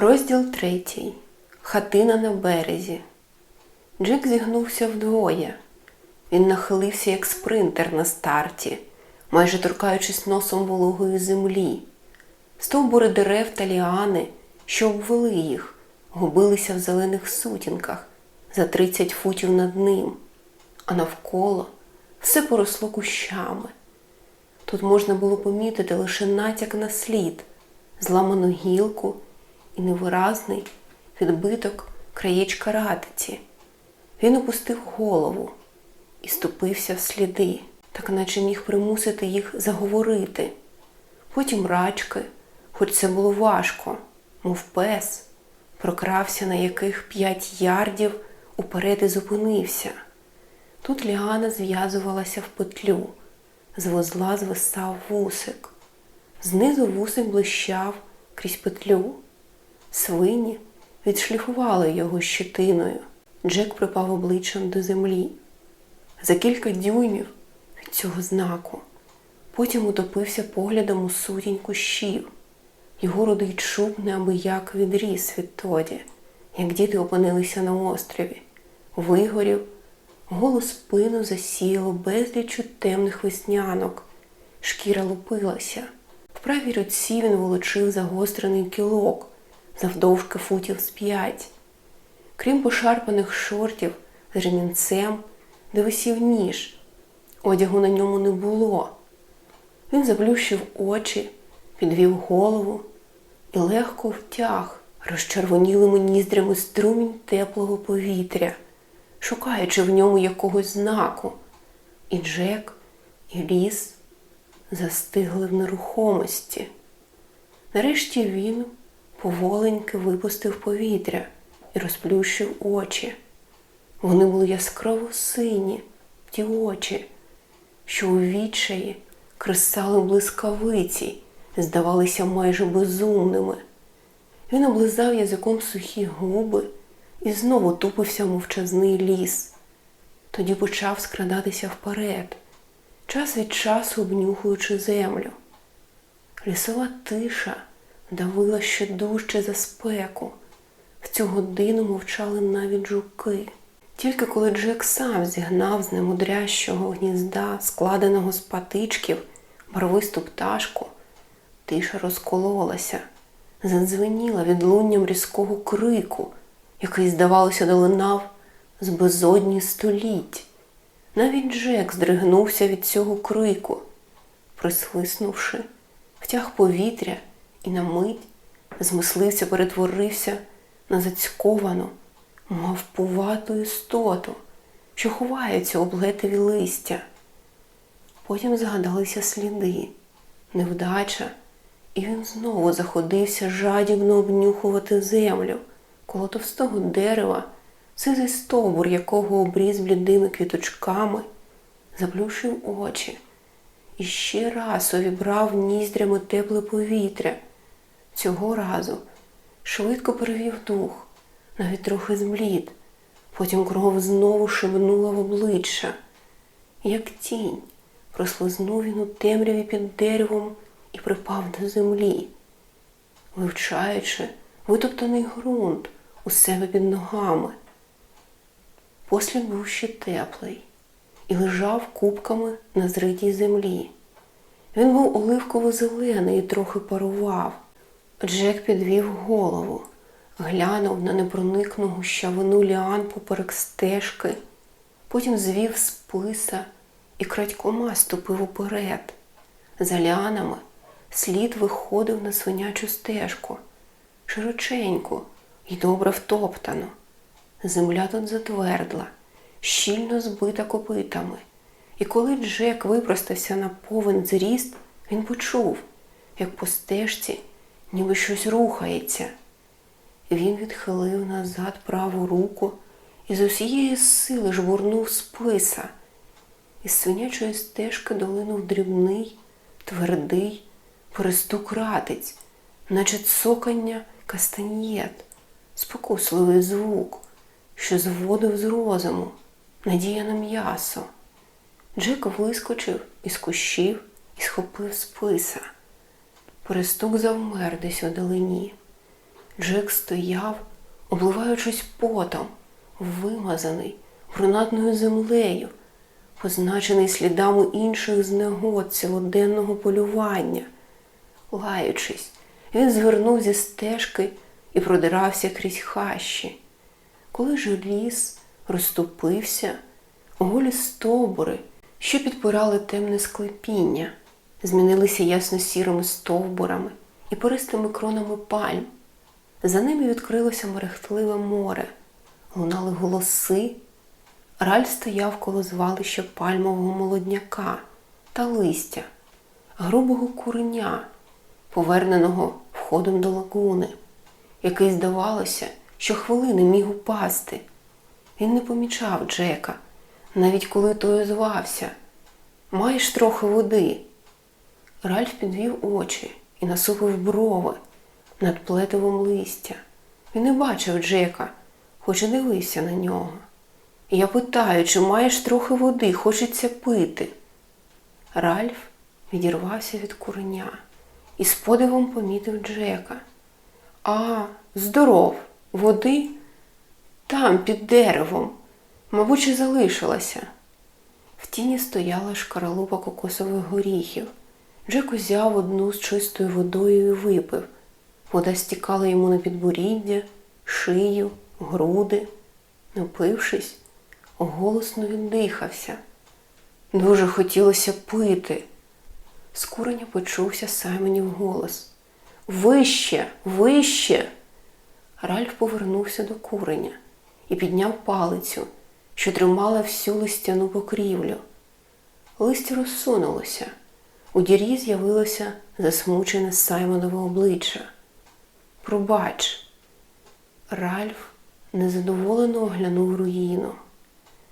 Розділ третій. Хатина на березі. Джек зігнувся вдвоє. Він нахилився, як спринтер на старті, майже торкаючись носом вологої землі. Стовбури дерев та ліани, що обвели їх, губилися в зелених сутінках за 30 футів над ним, а навколо все поросло кущами. Тут можна було помітити лише натяк на слід, зламану гілку і невиразний відбиток краєчка ратиці. Він опустив голову і ступився в сліди, так наче міг примусити їх заговорити. Потім рачки, хоч це було важко, мов пес, прокрався на яких п'ять ярдів уперед і зупинився. Тут ліана зв'язувалася в петлю, з вузла звисав вусик. Знизу вусик блищав крізь петлю. Свині відшліфували його щитиною. Джек припав обличчям до землі. За кілька дюймів від цього знаку. Потім утопився поглядом у сутінь кущів. Його рудий чуб неабияк відріс відтоді, як діти опинилися на острові. Вигорів, голу спину засіяло безлічу темних веснянок. Шкіра лупилася. В правій руці він волочив загострений кілок, завдовжки футів з п'ять. Крім пошарпаних шортів з ремінцем, де висів ніж, одягу на ньому не було. Він заплющив очі, підвів голову і легко втяг розчервонілими ніздрями струмінь теплого повітря, шукаючи в ньому якогось знаку. І Джек, і ліс застигли в нерухомості. Нарешті він поволеньки випустив повітря і розплющив очі. Вони були яскраво сині, ті очі, що у відчаї кресали блискавиці, здавалися майже безумними. Він облизав язиком сухі губи і знову тупився в мовчазний ліс. Тоді почав скрадатися вперед, час від часу обнюхуючи землю. Лісова тиша давила ще дужче за спеку. В цю годину мовчали навіть жуки. Тільки коли Джек сам зігнав з немудрящого гнізда, складеного з патичків, барвисту пташку, тиша розкололася, задзвеніла відлунням різкого крику, який, здавалося, долинав з безодні століть. Навіть Джек здригнувся від цього крику, присвиснувши, втяг повітря і на мить з мисливця перетворився на зацьковану, мавпувату істоту, що ховається об летеві листя. Потім згадалися сліди, невдача, і він знову заходився жадібно обнюхувати землю коло товстого дерева, сизий стовбур, якого обріз блідими квіточками, заплющив очі і ще раз увібрав ніздрями тепле повітря. Цього разу швидко перевів дух, навіть трохи зблід. Потім кров знову шибнула в обличчя. Як тінь, прослизнув він у темряві під деревом і припав до землі, вивчаючи витоптаний ґрунт у себе під ногами. Послід був ще теплий і лежав кубками на зритій землі. Він був оливково-зелений і трохи парував. Джек підвів голову, глянув на непроникну гущавину ліан поперек стежки, потім звів списа і крадькома ступив уперед. За ліанами слід виходив на свинячу стежку, широченьку і добре втоптану. Земля тут затвердла, щільно збита копитами. І коли Джек випростався на повен зріст, він почув, як по стежці ніби щось рухається. Він відхилив назад праву руку і з усієї сили жбурнув списа. Із свинячої стежки долинув дрібний, твердий, перестук ратиць, наче цокання кастаньєт, спокусливий звук, що зводив з розуму, надія на м'ясо. Джек вискочив із кущів і схопив списа. Перестук завмер десь у долині. Джек стояв, обливаючись потом, вимазаний брунатною землею, позначений слідами інших знегод цілоденного полювання. Лаючись, він звернув зі стежки і продирався крізь хащі. Коли ж ліс розступився, голі стовбури, що підпирали темне склепіння, змінилися ясно-сірими стовбурами і пористими кронами пальм. За ними відкрилося мерехтливе море, лунали голоси. Ральф стояв коло звалища пальмового молодняка та листя, грубого куреня, поверненого входом до лагуни, який, здавалося, що хвилини міг упасти. Він не помічав Джека, навіть коли той озвався. Маєш трохи води. Ральф підвів очі і насупив брови над плетивом листя. Він не бачив Джека, хоч і дивився на нього. Я питаю, чи маєш трохи води, хочеться пити. Ральф відірвався від куреня і з подивом помітив Джека. А, здоров, води? Там, під деревом. Мабуть, і залишилася. В тіні стояла шкаралупа кокосових горіхів. Джек узяв одну з чистою водою і випив. Вода стікала йому на підборіддя, шию, груди. Напившись, голосно віддихався. Дуже хотілося пити. З куреня почувся Саймонів голос. Вище, вище. Ральф повернувся до куреня і підняв палицю, що тримала всю листяну покрівлю. Листя розсунулося. У дірі з'явилося засмучене Саймонове обличчя. Пробач. Ральф незадоволено оглянув руїну.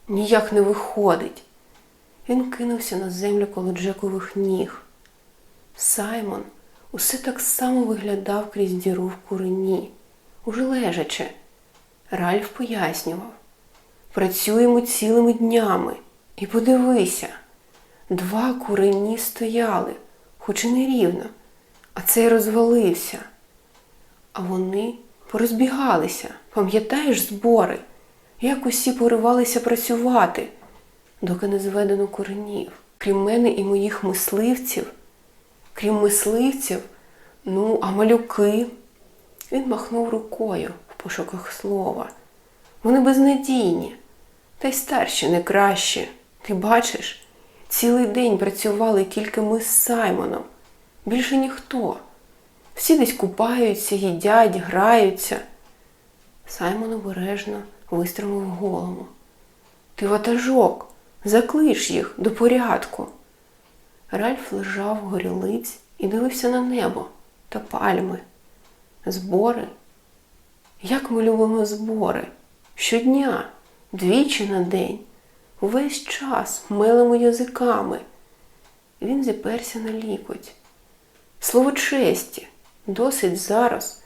Ніяк не виходить. Він кинувся на землю коло Джекових ніг. Саймон усе так само виглядав крізь діру в курені, уже лежачи. Ральф пояснював. Працюємо цілими днями. І подивися, два курені стояли, хоч і не рівно, а цей розвалився. А вони порозбігалися, пам'ятаєш збори, як усі поривалися працювати, доки не зведено коренів. Крім мене і моїх мисливців, крім мисливців, ну, а малюки. Він махнув рукою в пошуках слова. Вони безнадійні, та й старші не краще. Ти бачиш, цілий день працювали тільки ми з Саймоном, більше ніхто. Всі десь купаються, їдять, граються. Саймон обережно вистромив голову. Ти ватажок, заклич їх до порядку. Ральф лежав горілиць і дивився на небо та пальми. Збори. Як ми любимо збори? Щодня, двічі на день, увесь час милими язиками. Він зіперся на лікоть. Слово честі, досить зараз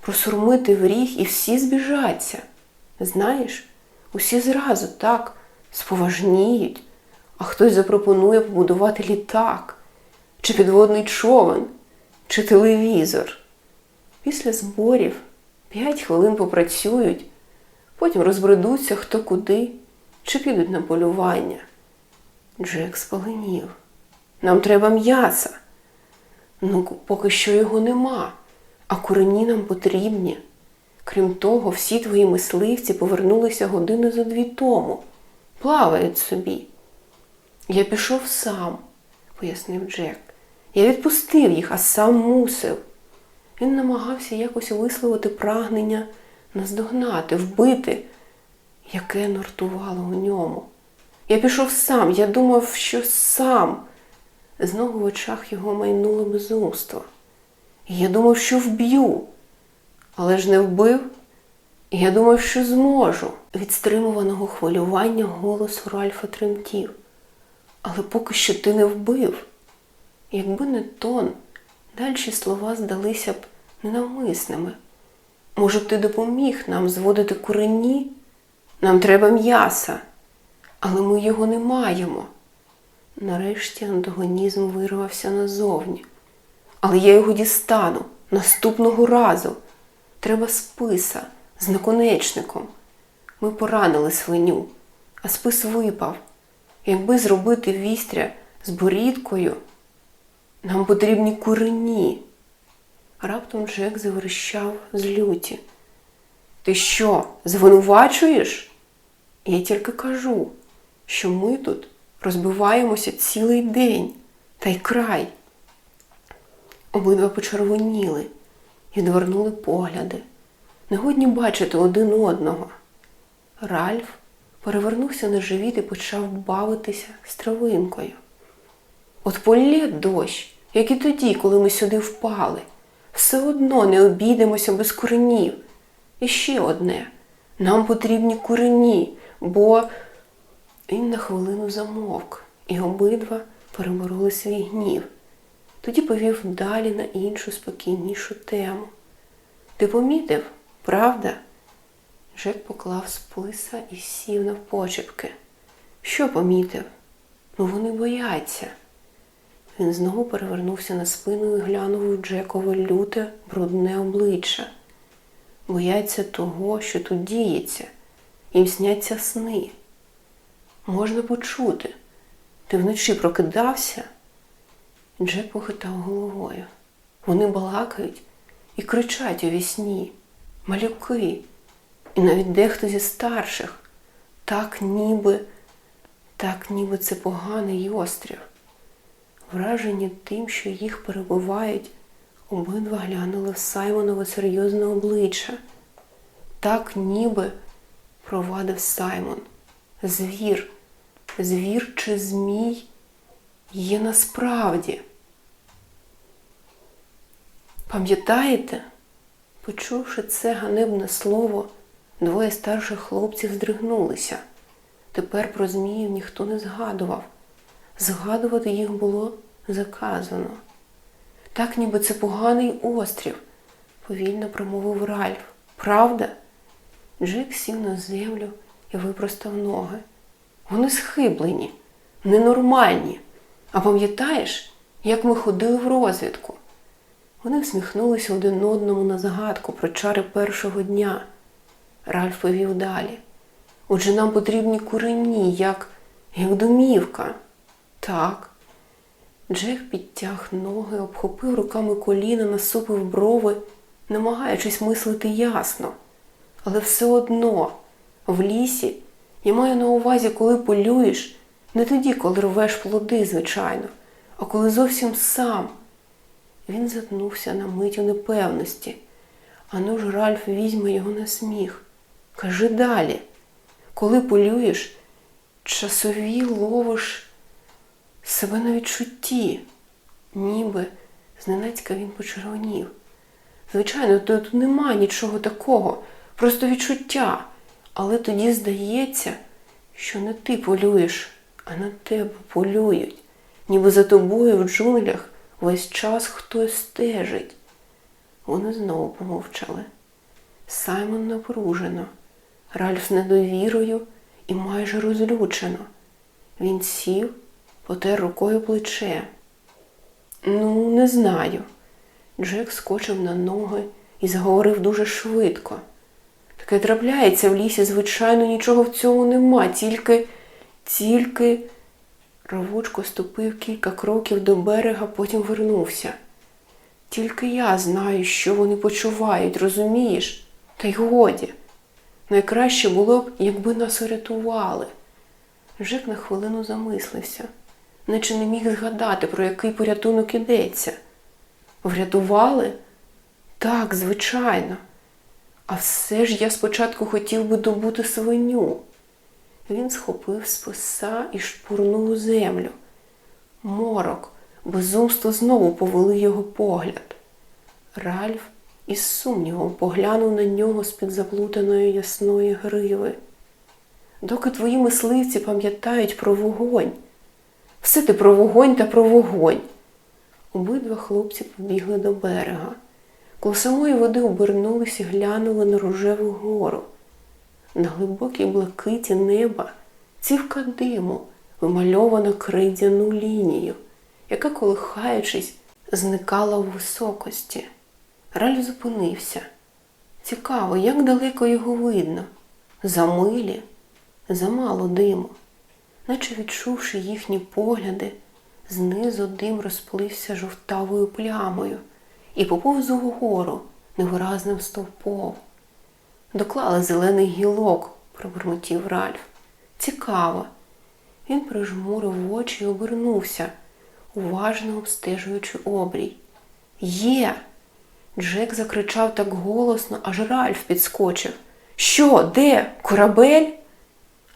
просурмити в ріг і всі збіжаться. Знаєш, усі зразу так споважніють, а хтось запропонує побудувати літак, чи підводний човен, чи телевізор. Після зборів п'ять хвилин попрацюють, потім розбредуться хто куди, чи підуть на полювання. Джек спаленів. Нам треба м'яса. Ну, поки що його нема, а курені нам потрібні. Крім того, всі твої мисливці повернулися години за дві тому, плавають собі. Я пішов сам, пояснив Джек. Я відпустив їх, а сам мусив. Він намагався якось висловити прагнення наздогнати, вбити, яке нортувало у ньому. Я пішов сам, я думав, що сам. Знову в очах його майнуло безумство. Я думав, що вб'ю, але ж не вбив. Я думав, що зможу. Від стримуваного хвилювання голос у Ральфа тремтів. Але поки що ти не вбив. Якби не тон, дальші слова здалися б ненавмисними. Може б ти допоміг нам зводити курені? Нам треба м'яса, але ми його не маємо. Нарешті антагонізм вирвався назовні. Але я його дістану наступного разу. Треба списа з наконечником. Ми поранили свиню, а спис випав. Якби зробити вістря з борідкою, нам потрібні курені. Раптом Джек заверещав з люті. Ти що, звинувачуєш? Я тільки кажу, що ми тут розбиваємося цілий день та й край. Обидва почервоніли і відвернули погляди. Негодні бачити один одного. Ральф перевернувся на живіт і почав бавитися з травинкою. От полє дощ, як і тоді, коли ми сюди впали. Все одно не обійдемося без коренів. І ще одне. Нам потрібні курені, бо він на хвилину замовк, і обидва перебороли свій гнів. Тоді повів далі на іншу спокійнішу тему. Ти помітив, правда? Жек поклав списа і сів навпочепки. Що помітив? Ну вони бояться. Він знову перевернувся на спину і глянув у Джекове люте, брудне обличчя. Бояться того, що тут діється, їм сняться сни. Можна почути. Ти вночі прокидався? Джек похитав головою. Вони балакають і кричать у вісні, малюки, і навіть дехто зі старших, так ніби, так ніби це поганий острів. Вражені тим, що їх перебувають, обидва глянули в Саймонове серйозне обличчя. Так ніби провадив Саймон. Звір, звір чи змій є насправді. Пам'ятаєте? Почувши це ганебне слово, двоє старших хлопців здригнулися. Тепер про зміїв ніхто не згадував. Згадувати їх було заказано. Так ніби це поганий острів, повільно промовив Ральф. Правда? Джек сів на землю і випростав ноги. Вони схиблені, ненормальні. А пам'ятаєш, як ми ходили в розвідку? Вони всміхнулися один одному на загадку про чари першого дня. Ральф повів далі. Отже, нам потрібні курені, як, як домівка. Так. Джек підтяг ноги, обхопив руками коліна, насупив брови, намагаючись мислити ясно. Але все одно, в лісі, я маю на увазі, коли полюєш, не тоді, коли рвеш плоди, звичайно, а коли зовсім сам. Він затнувся на мить у непевності. Ану ж Ральф візьме його на сміх. Кажи далі, коли полюєш, часові ловиш себе на відчутті, ніби зненацька він почервонів. Звичайно, тут нема нічого такого, просто відчуття. Але тоді здається, що не ти полюєш, а на тебе полюють, ніби за тобою в джунглях весь час хтось стежить. Вони знову помовчали. Саймон напружено, Ральф з недовірою і майже розлючено. Він сів, потер рукою плече. Ну, не знаю. Джек скочив на ноги і заговорив дуже швидко. Таке трапляється в лісі, звичайно, нічого в цьому нема, тільки, тільки. Равучко ступив кілька кроків до берега, потім вернувся. Тільки я знаю, що вони почувають, розумієш? Та й годі. Найкраще було б, якби нас урятували. Жик на хвилину замислився, наче не міг згадати, про який порятунок ідеться. Врятували? Так, звичайно. А все ж я спочатку хотів би добути свиню. Він схопив списа і шпурнув у землю. Морок, безумство знову повели його погляд. Ральф із сумнівом поглянув на нього з-під заплутаної ясної гриви. Доки твої мисливці пам'ятають про вогонь. Все ти про вогонь та про вогонь. Обидва хлопці побігли до берега. Коло самої води обернулись і глянули на рожеву гору. На глибокій блакиті неба цівка диму вимальована крейдяну лінію, яка, колихаючись, зникала у високості. Ральф зупинився. Цікаво, як далеко його видно. За милі, замало диму. Наче відчувши їхні погляди, знизу дим розплився жовтавою плямою і поповз угору невиразним стовпом. Доклали зелений гілок, пробурмотів Ральф. Цікаво. Він прижмурив очі і обернувся, уважно обстежуючи обрій. Є. Джек закричав так голосно, аж Ральф підскочив. Що, де? Корабель?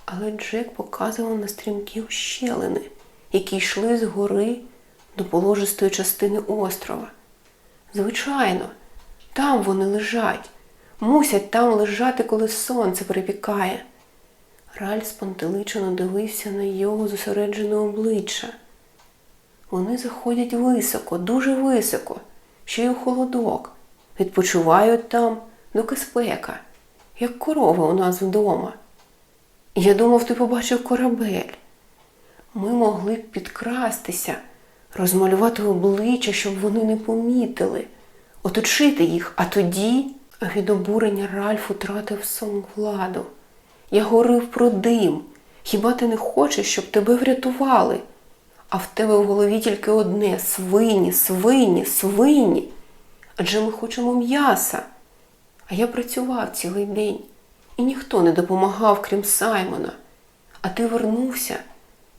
Але Джек показував на стрімкі ущелини, які йшли з гори до положистої частини острова. Звичайно, там вони лежать, мусять там лежати, коли сонце припікає. Ральф спантеличено дивився на його зосереджене обличчя. Вони заходять високо, дуже високо, ще й у холодок. Відпочивають там, доки спека, як корова у нас вдома. Я думав, ти побачив корабель. Ми могли б підкрастися, розмалювати обличчя, щоб вони не помітили, оточити їх, а тоді від обурення Ральф втратив сон владу. Я говорив про дим. Хіба ти не хочеш, щоб тебе врятували? А в тебе в голові тільки одне свині, свині, свині. Адже ми хочемо м'яса. А я працював цілий день, і ніхто не допомагав, крім Саймона. А ти вернувся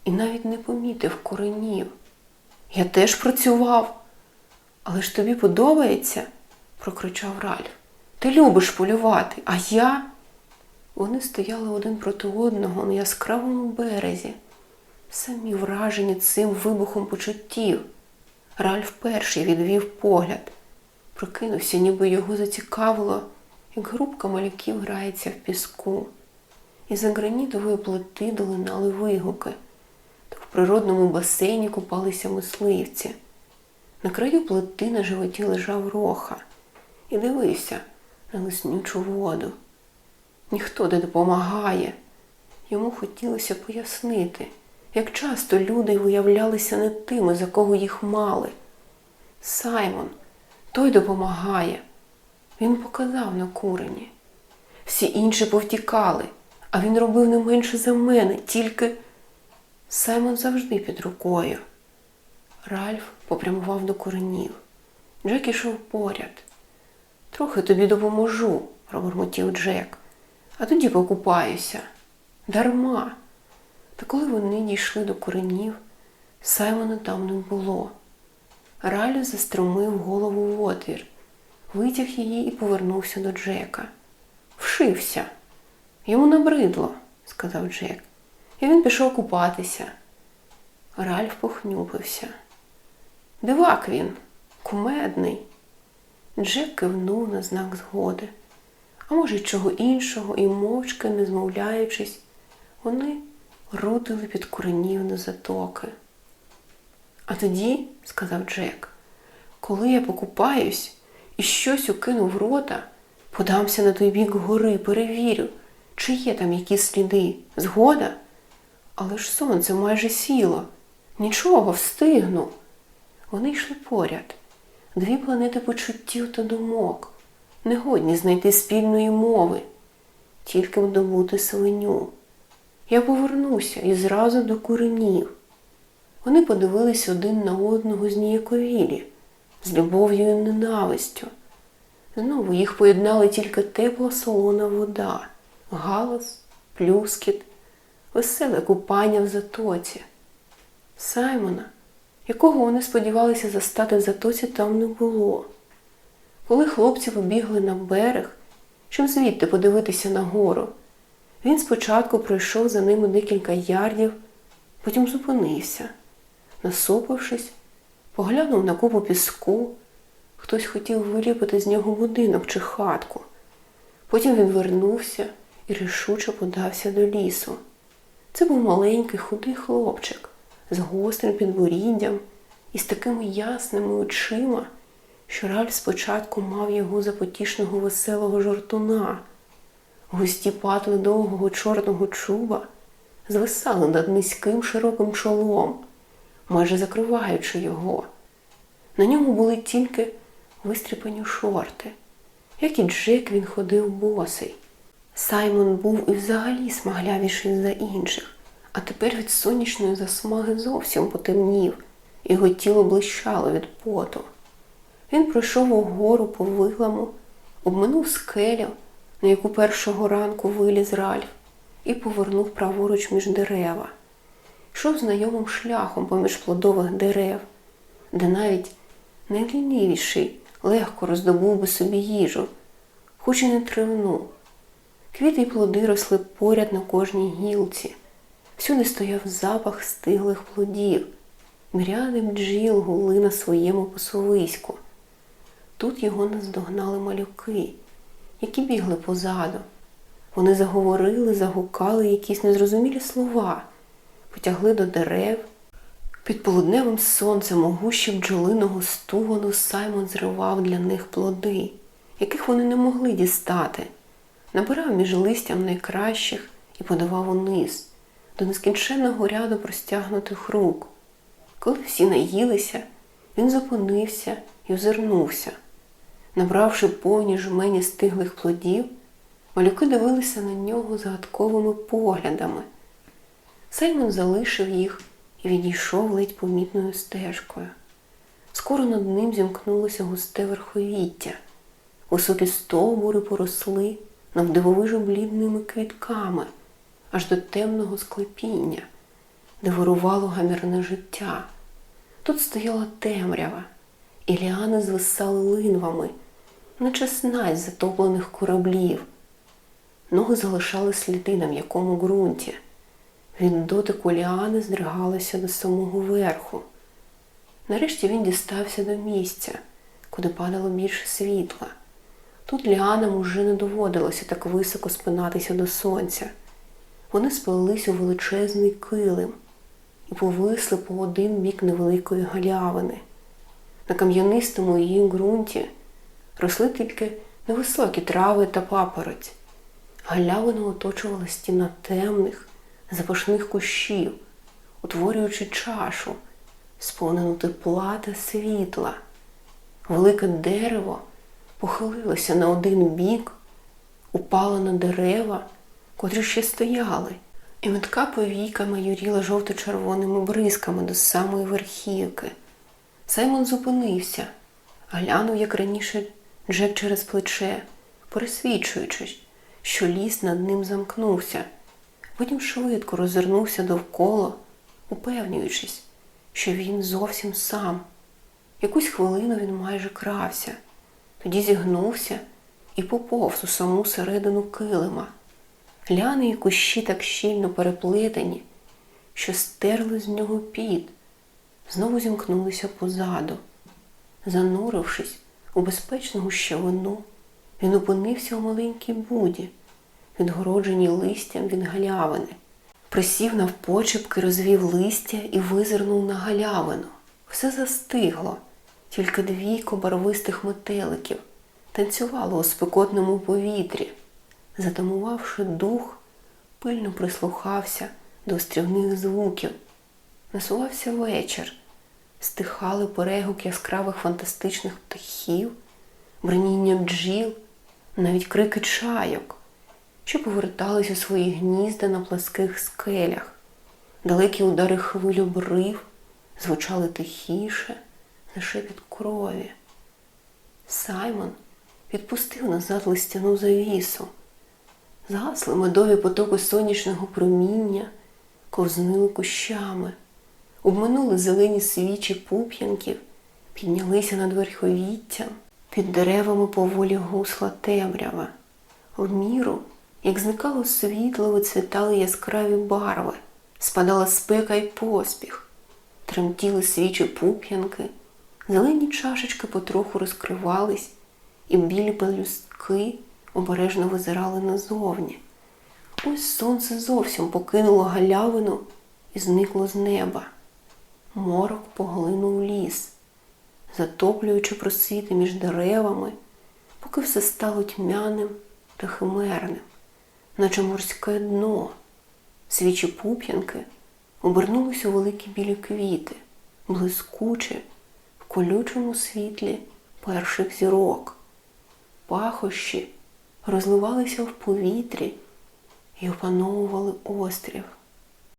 і навіть не помітив коренів. Я теж працював. Але ж тобі подобається? прокричав Ральф. Ти любиш полювати, а я. Вони стояли один проти одного на яскравому березі, самі вражені цим вибухом почуттів. Ральф перший відвів погляд, прокинувся, ніби його зацікавило, як групка малюків грається в піску. Із-за гранітової плити долинали вигуки, природному басейні купалися мисливці. На краю плити на животі лежав роха і дивився на лиснючу воду. Ніхто не допомагає. Йому хотілося пояснити, як часто люди виявлялися не тими, за кого їх мали. Саймон, той допомагає. Він показав на курені. Всі інші повтікали, а він робив не менше за мене, тільки Саймон завжди під рукою. Ральф попрямував до коренів. Джек ішов поряд. Трохи тобі допоможу, пробурмотів Джек, а тоді покупаюся. Дарма. Та коли вони дійшли до коренів, Саймона там не було. Ральф застромив голову в отвір, витяг її і повернувся до Джека. Вшився. Йому набридло, сказав Джек, і він пішов купатися. Ральф похнюпився. Дивак він, кумедний. Джек кивнув на знак згоди, а може, й чого іншого, і мовчки, не змовляючись, вони рутили під коренів на затоки. А тоді, сказав Джек, коли я покупаюсь і щось укину в рота, подамся на той бік гори, перевірю, чи є там якісь сліди. Згода? Але ж сонце майже сіло. Нічого, встигну. Вони йшли поряд. Дві планети почуттів та думок, негодні знайти спільної мови, тільки вдобути свиню. Я повернуся і зразу до куренів. Вони подивились один на одного зніяковілі, з любов'ю і ненавистю. Знову їх поєднали тільки тепла солона вода, галас, плюскіт, веселе купання в затоці. Саймона, якого вони сподівалися застати в затоці, там не було. Коли хлопці побігли на берег, щоб звідти подивитися на гору, він спочатку пройшов за ними декілька ярдів, потім зупинився, насупившись, поглянув на купу піску. Хтось хотів виліпити з нього будинок чи хатку. Потім він вернувся і рішуче подався до лісу. Це був маленький худий хлопчик з гострим підборіддям і з такими ясними очима, що Ральф спочатку мав його за потішного веселого жартуна. Густі патли довгого чорного чуба звисали над низьким широким чолом, майже закриваючи його. На ньому були тільки вистріпані шорти, Як і Джек, він ходив босий. Саймон був і взагалі смаглявіший за інших, а тепер від сонячної засмаги зовсім потемнів, його тіло блищало від поту. Він пройшов угору по вигламу, обминув скелю, на яку першого ранку виліз Ральф, і повернув праворуч між дерева. Йшов знайомим шляхом поміж плодових дерев, де навіть найлінивіший легко роздобув би собі їжу, хоч і не тривну. Квіти й плоди росли поряд на кожній гілці. Всюди стояв запах стиглих плодів. Мряди бджіл гули на своєму посовиську. Тут його наздогнали малюки, які бігли позаду. Вони заговорили, загукали якісь незрозумілі слова, потягли до дерев. Під полудневим сонцем у гущі бджолиного стугону Саймон зривав для них плоди, яких вони не могли дістати, набирав між листям найкращих і подавав униз, до нескінченного ряду простягнутих рук. Коли всі наїлися, він зупинився і озирнувся. Набравши повні жмені стиглих плодів, малюки дивилися на нього загадковими поглядами. Саймон залишив їх і відійшов ледь помітною стежкою. Скоро над ним зімкнулося густе верховіття. Високі стовбури поросли навдивовижу блідними квітками, аж до темного склепіння, де вирувало гамірне життя. Тут стояла темрява, і ліани звисали линвами, наче снать затоплених кораблів. Ноги залишали сліди на м'якому ґрунті. Від дотику ліани здригалися до самого верху. Нарешті він дістався до місця, куди падало більше світла. Тут ліанам уже не доводилося так високо спинатися до сонця. Вони сплелись у величезний килим і повисли по один бік невеликої галявини. На кам'янистому її ґрунті росли тільки невисокі трави та папороть. Галявину оточувала стіна темних, запашних кущів, утворюючи чашу, сповнену тепла та світла. Велике дерево похилилося на один бік, упало на дерева, котрі ще стояли, і метка повіка майоріла жовто-червоними бризками до самої верхівки. Саймон зупинився, глянув, як раніше Джек через плече, пересвідчуючись, що ліс над ним замкнувся. Потім швидко розвернувся довкола, упевнюючись, що він зовсім сам. Якусь хвилину він майже крався, тоді зігнувся і поповз у саму середину килима. Ляни і кущі так щільно переплетені, що стерли з нього під, знову зімкнулися позаду. Занурившись у безпечну гущавину, він опинився у маленькій буді відгороджені листям від галявини. Присів навпочепки, розвів листя і визирнув на галявину. Все застигло, тільки двійко барвистих метеликів танцювало у спекотному повітрі. Затамувавши дух, пильно прислухався до острівних звуків. Насувався вечір, стихали перегук яскравих фантастичних птахів, браніння бджіл, навіть крики чайок що повертались у свої гнізда на пласких скелях. Далекі удари хвилю брив звучали тихіше за шепіт крові. Саймон відпустив назад листяну завісу. Згасли медові потоки сонячного проміння, ковзнили кущами, обминули зелені свічі пуп'янків, піднялися над верховіттям, під деревами поволі гусла темрява. В міру як зникало світло, вицвітали яскраві барви, спадала спека й поспіх, тремтіли свічі пуп'янки, зелені чашечки потроху розкривались, і білі пелюстки обережно визирали назовні. Ось сонце зовсім покинуло галявину і зникло з неба. Морок поглинув ліс, затоплюючи просвіти між деревами, поки все стало тьмяним та химерним наче морське дно. Свічі пуп'янки обернулися у великі білі квіти, блискучі колючому світлі перших зірок. пахощі розливалися в повітрі і опановували острів.